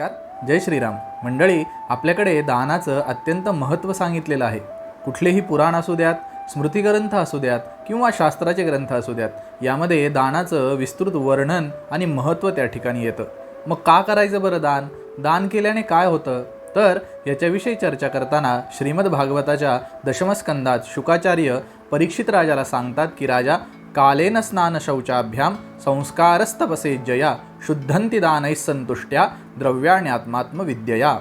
नमस्कार जय श्रीराम. मंडळी आपल्याकडे दानाचं अत्यंत महत्त्व सांगितलेलं आहे. कुठलेही पुराण असू द्यात स्मृतिग्रंथ असू द्यात किंवा शास्त्राचे ग्रंथ असू द्यात यामध्ये दानाचं विस्तृत वर्णन आणि महत्त्व त्या ठिकाणी येतं. मग का करायचं बरं दान? दान केल्याने काय होतं? तर याच्याविषयी चर्चा करताना श्रीमद भागवताच्या दशमस्कंदात शुकाचार्य परीक्षित राजाला सांगतात की राजा कालेन स्नानशौचाभ्यां संस्कारस्तपसेज्जया जया शुद्धंती दानैः संतुष्ट्या द्रव्याण्यात्मात्मविद्यया।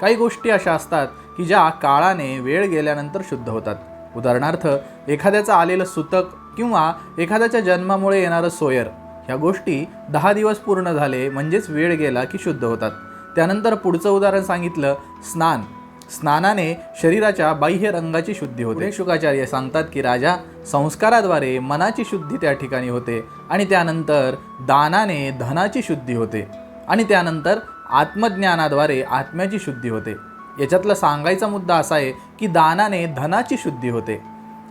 काही गोष्टी अशा असतात की ज्या काळाने वेळ गेल्यानंतर शुद्ध होतात. उदाहरणार्थ एखाद्याचं आलेलं सुतक किंवा एखाद्याच्या जन्मामुळे येणारं सोयर ह्या गोष्टी दहा दिवस पूर्ण झाले म्हणजेच वेळ गेला की शुद्ध होतात. त्यानंतर पुढचं उदाहरण सांगितलं स्नान. स्नानाने शरीराच्या बाह्य रंगाची शुद्धी होते. शुकाचार्य सांगतात की राजा संस्काराद्वारे मनाची शुद्धी त्या ठिकाणी होते आणि त्यानंतर दानाने धनाची शुद्धी होते आणि त्यानंतर आत्मज्ञानाद्वारे आत्म्याची शुद्धी होते. याच्यातला सांगायचा मुद्दा असा आहे की दानाने धनाची शुद्धी होते.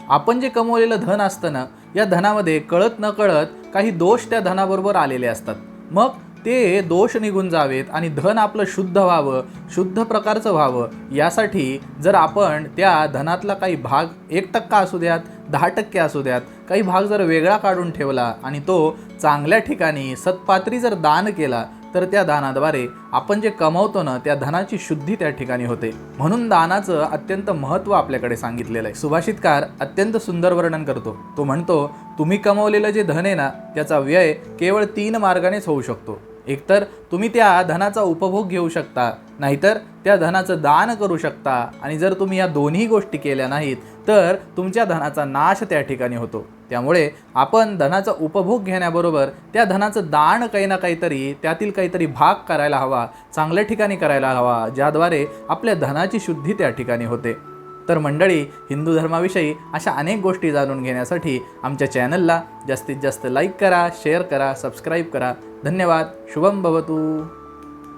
आपण जे कमवलेलं धन असतं ना या धनामध्ये कळत न कळत काही दोष त्या धनाबरोबर आलेले असतात. मग ते दोष निघून जावेत आणि धन आपलं शुद्ध व्हावं शुद्ध प्रकारचं व्हावं. यासाठी जर आपण त्या धनातला काही भाग एक टक्का असू द्यात दहा टक्के असू द्यात काही भाग जर वेगळा काढून ठेवला आणि तो चांगल्या ठिकाणी सत्पात्री जर दान केला तर त्या दानाद्वारे आपण जे कमवतो ना त्या धनाची शुद्धी त्या ठिकाणी होते. म्हणून दानाचं अत्यंत महत्त्व आपल्याकडे सांगितलेलं आहे. सुभाषितकार अत्यंत सुंदर वर्णन करतो. तो म्हणतो तुम्ही कमवलेलं जे धन आहे ना त्याचा व्यय केवळ तीन मार्गानेच होऊ शकतो. एकतर तुम्ही त्या धनाचा उपभोग घेऊ शकता नाहीतर त्या धनाचं दान करू शकता. आणि जर तुम्ही या दोन्ही गोष्टी केल्या नाहीत तर तुमच्या धनाचा नाश त्या ठिकाणी होतो. त्यामुळे आपण धनाचा उपभोग घेण्याबरोबर त्या धनाचं दान काही ना काहीतरी त्यातील काहीतरी भाग करायला हवा चांगल्या ठिकाणी करायला हवा ज्याद्वारे आपल्या धनाची शुद्धी त्या ठिकाणी होते. तर मंडळी हिंदू धर्माविषयी अशा अनेक गोष्टी जाणून घेण्यासाठी आमच्या चॅनलला जास्तीत जास्त लाईक करा शेअर करा सबस्क्राईब करा. धन्यवाद. शुभम भवतू.